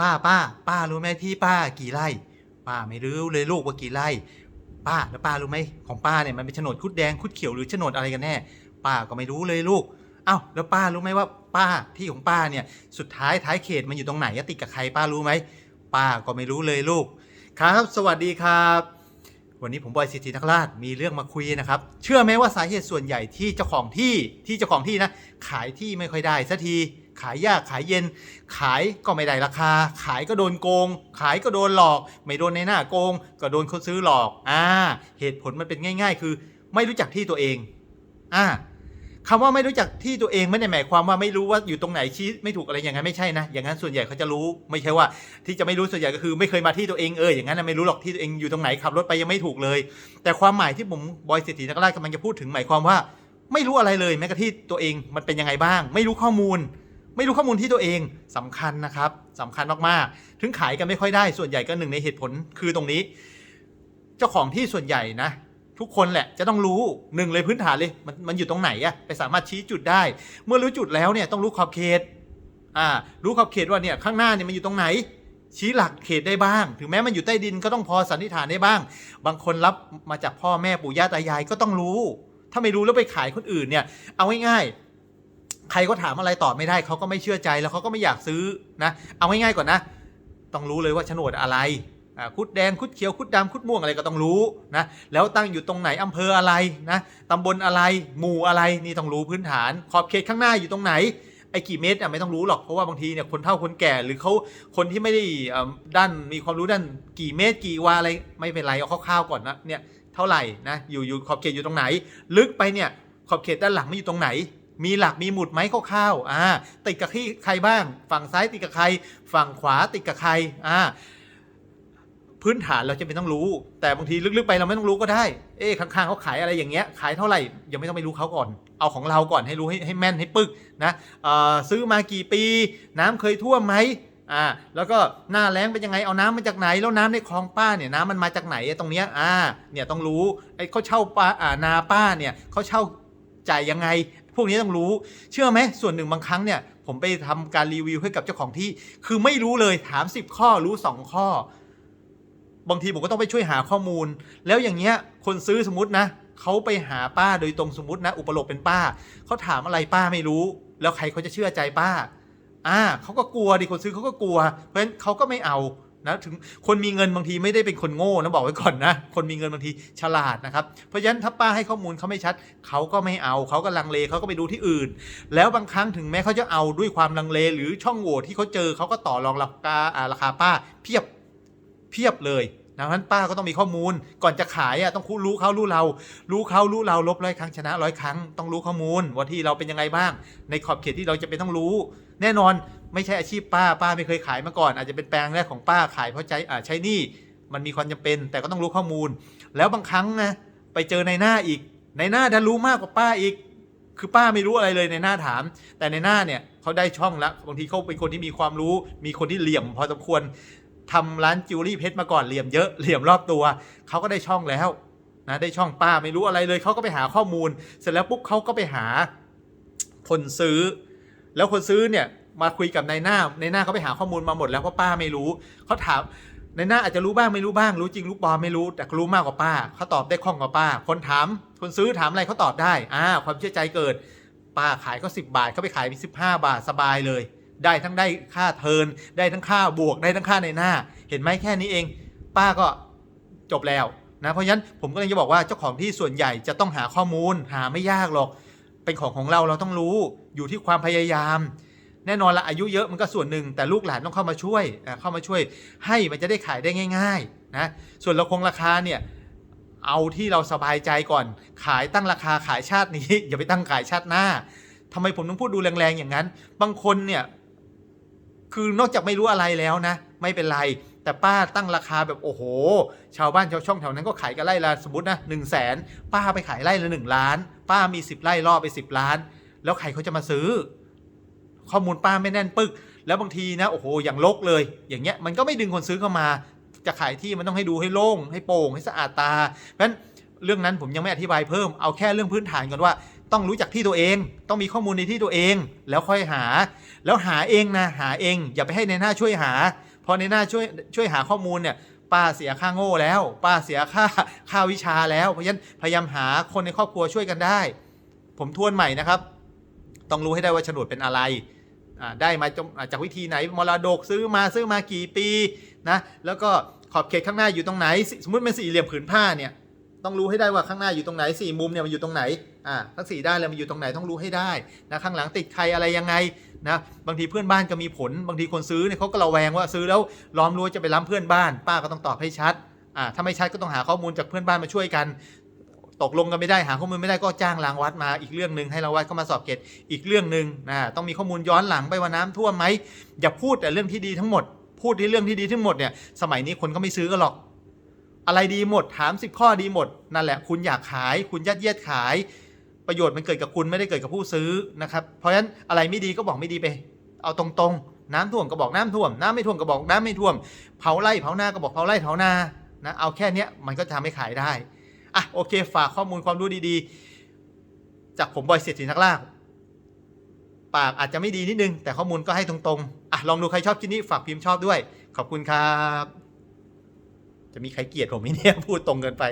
ป้าป้า ป้ารู้ไหมที่ป้ากี่ไร่ ป้าไม่รู้เลยลูกว่ากี่ไร่ ป้าแล้วป้ารู้ไหมของป้าเนี่ยมันเป็นโฉนดคุดแดงคุดเขียวหรือโฉนดอะไรกันแน่ ป้าก็ไม่รู้เลยลูกเอ้าแล้วป้ารู้ไหมว่า ป้าที่ของป้าเนี่ยสุดท้ายท้ายเขตมันอยู่ตรงไหนติดกับใครป้ารู้ไหมป้าก็ไม่รู้เลยลูก ครับ สวัสดีครับ วันนี้ผมบอยสิทธินักราชมีเรื่องมาคุยนะครับ เชื่อไหมว่าสาเหตุส่วนใหญ่ที่เจ้าของที่ที่เจ้าของที่นะขายที่ไม่ค่อยได้สักที ขายยากขายเย็น ขายก็ไม่ได้ราคา ขายก็โดนโกง ขายก็โดนหลอก ไม่โดนในหน้าโกง ก็โดนคนซื้อหลอกอ่าเหตุผลมันเป็นง่าย ๆ คือ ไม่รู้จักที่ตัวเองอ่าคำว่าไม่รู้จักที่ตัวเองไม่ได้หมายความว่าไม่รู้ว่าอยู่ตรงไหนชี้ไม่ถูกอะไรอย่างนั้นไม่ใช่นะ อย่างนั้นส่วนใหญ่เขาจะรู้ไม่ใช่ว่า ที่จะไม่รู้ส่วนใหญ่ก็คือ ไม่เคยมาที่ตัวเองเอออย่างนั้นไม่รู้หรอกที่ตัวเองอยู่ตรงไหนขับรถไปยังไม่ถูกเลย แต่ความหมายที่ผมบอยเศรษฐีนักรากำลังจะพูดถึงหมายความว่า ไม่รู้อะไรเลยแม้กระทั่งที่ตัวเองมันเป็นยังไงบ้าง ไม่รู้ข้อมูล ไม่รู้ข้อมูลที่ตัวเองสำคัญนะครับสำคัญมากๆ ถึงขายกันไม่ค่อยได้ส่วนใหญ่ก็หนึ่งในเหตุผลคือตรงนี้ เจ้าของที่ส่วนใหญ่นะ ทุกคนแหละจะต้องรู้หนึ่งเลยพื้นฐานเลยมันมันอยู่ตรงไหนอะไปสามารถชี้จุดได้ เมื่อรู้จุดแล้วเนี่ยต้องรู้ขอบเขตอ่ารู้ขอบเขตว่าเนี่ยข้างหน้าเนี่ยมันอยู่ตรงไหนชี้หลักเขตได้บ้าง ถึงแม้มันอยู่ใต้ดินก็ต้องพอสันนิษฐานได้บ้าง บางคนรับมาจากพ่อแม่ปู่ย่าตายายก็ต้องรู้ ถ้าไม่รู้แล้วไปขายคนอื่นเนี่ย เอาง่ายๆ ใครก็ถามอะไรตอบไม่ได้เขาก็ไม่เชื่อใจแล้วเขาก็ไม่อยากซื้อนะเอาง่ายๆก่อนนะ ต้องรู้เลยว่าโฉนดอะไรคุดแดงคุดเขียวคุดดำคุดม่วงอะไรก็ต้องรู้นะแล้วตั้งอยู่ตรงไหนอำเภออะไรนะตำบลอะไรหมู่อะไรนี่ต้องรู้พื้นฐาน ขอบเขตข้างหน้าอยู่ตรงไหนไอ้กี่เมตรอะไม่ต้องรู้หรอกเพราะว่าบางทีเนี่ยคนเฒ่าคนแก่หรือเขาคนที่ไม่ได้อ่อด้านมีความรู้ด้านกี่เมตรกี่วาอะไรไม่เป็นไรเอาคร่าวๆก่อนนะเนี่ยเท่าไหร่นะอยู่อยู่ขอบเขตอยู่ตรงไหน ลึกไปเนี่ยขอบเขตด้านหลังไมันอยู่ตรงไหน มีหลักมีหมุดไหมคร่าวๆอ่าติดกับที่ใครบ้าง ฝั่งซ้ายติดกับใคร ฝั่งขวาติดกับใครอ่าพื้นฐานเราจะเป็นต้องรู้ แต่บางทีลึกๆไปเราไม่ต้องรู้ก็ได้ เอ๊ะข้างๆเขาขายอะไรอย่างเงี้ยขายเท่าไหร่ยังไม่ต้องไปรู้เขาก่อน เอาของเราก่อนให้รู้ให้ให้แม่นให้ปึกนะเอ่อซื้อมากี่ปี น้ำเคยท่วมไหมอ่าแล้วก็หน้าแล้งเป็นยังไงเอาน้ำมาจากไหน แล้วน้ำในคลองป้าเนี่ยน้ำมันมาจากไหนตรงเนี้ยอ่าเนี่ยต้องรู้ไอ้เขาเช่าป้าอ่านาป้าเนี่ยเขาเช่าจ่ายยังไง พวกนี้ต้องรู้ เชื่อไหมส่วนหนึ่งบางครั้งเนี่ยผมไปทำการรีวิวให้กับเจ้าของที่ คือไม่รู้เลยถาม 10 ข้อรู้ 2 ข้อ บางทีผมก็ต้องไปช่วยหาข้อมูล แล้วอย่างเงี้ยคนซื้อสมมตินะเขาไปหาป้าโดยตรงสมมตินะ อุปโลกเป็นป้าเขาถามอะไรป้าไม่รู้ แล้วใครเขาจะเชื่อใจป้าอ่าเขาก็กลัวดิคนซื้อเขาก็กลัว เพราะฉะนั้นเขาก็ไม่เอา นะถึงคนมีเงินบางทีไม่ได้เป็นคนโง่นะบอกไว้ก่อนนะ คนมีเงินบางทีฉลาดนะครับ เพราะฉะนั้นถ้าป้าให้ข้อมูลเขาไม่ชัด เขาก็ไม่เอาเขาก็ลังเลเขาก็ไปดูที่อื่น แล้วบางครั้งถึงแม้เขาจะเอาด้วยความลังเล หรือช่องโหว่ที่เขาเจอเขาก็ต่อรองราคาราคาป้าเพียบเพียบเลยนะเพราะฉะนั้นป้าก็ต้องมีข้อมูลก่อนจะขายอะต้องรู้เขารู้เรา รู้เขารู้เราลบร้อยครั้งชนะร้อยครั้ง ต้องรู้ข้อมูลว่าที่เราเป็นยังไงบ้าง ในขอบเขตที่เราจะเป็นต้องรู้ แน่นอน ไม่ใช่อาชีพป้าป้าไม่เคยขายมาก่อน อาจจะเป็นแปลงแรกของป้าขายเพราะใช้อ่าใช้นี่มันมีความจำเป็น แต่ก็ต้องรู้ข้อมูล แล้วบางครั้งนะไปเจอในหน้าอีก ในหน้าดันรู้มากกว่าป้าอีก คือป้าไม่รู้อะไรเลยในหน้าถาม แต่ในหน้าเนี่ยเขาได้ช่องแล้วบางทีเขาเป็นคนที่มีความรู้ มีคนที่เหลี่ยม พอสมควรทำร้านจิวเวลรี่เพชรมาก่อนเหลี่ยมเยอะเหลี่ยมรอบตัวเขาก็ได้ช่องแล้วนะได้ช่องป้าไม่รู้อะไรเลยเขาก็ไปหาข้อมูล เสร็จแล้วปุ๊บเขาก็ไปหาคนซื้อ แล้วคนซื้อเนี่ย มาคุยกับนายหน้าในหน้าเขาไปหาข้อมูลมาหมดแล้วเพราะป้าไม่รู้เขาถามในหน้าอาจจะรู้บ้างไม่รู้บ้าง รู้จริงรู้ปลอมไม่รู้แต่รู้มากกว่าป้าเขาตอบได้คล่องกว่าป้า คนถามคนซื้อถามอะไรเขาตอบได้อ่าความเชื่อใจเกิด ป้าขายก็10บาทเขาไปขายไป15บาทสบายเลย ได้ทั้งได้ค่าเทิร์นได้ทั้งค่าบวกได้ทั้งค่าในหน้า เห็นไหมแค่นี้เอง ป้าก็จบแล้วนะเพราะฉะนั้นผมก็เลยจะบอกว่าเจ้าของที่ส่วนใหญ่จะต้องหาข้อมูลหาไม่ยากหรอก เป็นของของเราเราต้องรู้อยู่ที่ความพยายาม แน่นอนละอายุเยอะมันก็ส่วนหนึ่งแต่ลูกหลานต้องเข้ามาช่วยเข้ามาช่วยให้มันจะได้ขายได้ง่ายๆนะส่วนเราคงราคาเนี่ยเอาที่เราสบายใจก่อน ขายตั้งราคาขายชาตินี้ อย่าไปตั้งขายชาติหน้าทำไมผมต้องพูดดูแรงๆอย่างนั้น บางคนเนี่ยคือนอกจากไม่รู้อะไรแล้วนะ ไม่เป็นไร แต่ป้าตั้งราคาแบบโอ้โห ชาวบ้านชาวช่องแถวนั้นก็ขายกันไร่ละสมมตินะหนึ่งแสนป้าไปขายไร่ละหนึ่งล้าน ป้ามีสิบไร่ล่อไปสิบล้าน แล้วใครเขาจะมาซื้อ ข้อมูลป้าไม่แน่นปึก แล้วบางทีนะโอ้โหอย่างลกเลย อย่างเงี้ยมันก็ไม่ดึงคนซื้อเข้ามา จะขายที่มันต้องให้ดูให้โล่งให้โปร่งให้สะอาดตาเพราะฉะนั้นเรื่องนั้นผมยังไม่อธิบายเพิ่มเอาแค่เรื่องพื้นฐานก่อนว่าต้องรู้จักที่ตัวเอง ต้องมีข้อมูลในที่ตัวเอง แล้วค่อยหา แล้วหาเองนะหาเอง อย่าไปให้ในหน้าช่วยหาพอในหน้าช่วยช่วยหาข้อมูลเนี่ยป้าเสียค่าโง่แล้ว ป้าเสียค่าค่าวิชาแล้ว เพราะฉะนั้นพยายามหาคนในครอบครัวช่วยกันได้ ผมทวนใหม่นะครับ ต้องรู้ให้ได้ว่าโฉนดเป็นอะไร ได้มาจากวิธีไหนมรดกซื้อมาซื้อมากี่ปีนะแล้วก็ขอบเขตข้างหน้าอยู่ตรงไหน สมมติเป็นสี่เหลี่ยมผืนผ้าเนี่ยต้องรู้ให้ได้ว่าข้างหน้าอยู่ตรงไหนสี่มุมเนี่ยมันอยู่ตรงไหนอ่าทั้งสี่ด้านเลยมันอยู่ตรงไหนต้องรู้ให้ได้นะข้างหลังติดใครอะไรยังไงนะบางทีเพื่อนบ้านก็มีผล บางทีคนซื้อเนี่ยเขาก็ระแวงว่าซื้อแล้วล้อมรั้วจะไปล้ำเพื่อนบ้าน ป้าก็ต้องตอบให้ชัดอ่าถ้าไม่ชัดก็ต้องหาข้อมูลจากเพื่อนบ้านมาช่วยกัน ตกลงกันไม่ได้หาข้อมูลไม่ได้ก็จ้างรางวัดมาอีกเรื่องหนึ่งให้รางวัดเข้ามาสอบเกตอีกเรื่องหนึ่งนะต้องมีข้อมูลย้อนหลังไปว่าน้ำท่วมไหมอย่าพูดแต่เรื่องที่ดีทั้งหมด พูดที่เรื่องที่ดีทั้งหมดเนี่ยสมัยนี้คนก็ไม่ซื้อกันหรอก อะไรดีหมดถามสิบข้อดีหมดนั่นแหละ คุณอยากขาย คุณยัดเยียดขาย ประโยชน์มันเกิดกับคุณไม่ได้เกิดกับผู้ซื้อนะครับเพราะฉะนั้นอะไรไม่ดีก็บอกไม่ดีไป เอาตรงๆ น้ำท่วมก็บอกน้ำท่วม น้ำไม่ท่วมก็บอกน้ำไม่ท่วม เผาไร่เผานาก็บอกเผาไร่เผานานะเอาแค่เนี้ยมันก็จะทำให้ขายได้ อะโอเค ฝากข้อมูลความรู้ดีๆ จากผมบอยเศรษฐีนักล่าปากอาจจะไม่ดีนิดนึง แต่ข้อมูลก็ให้ตรงๆอะลองดูใครชอบคลิปนี้ฝากพิมพ์ชอบด้วย ขอบคุณครับ จะมีใครเกลียดผมไหมเนี่ยพูดตรงเกินไป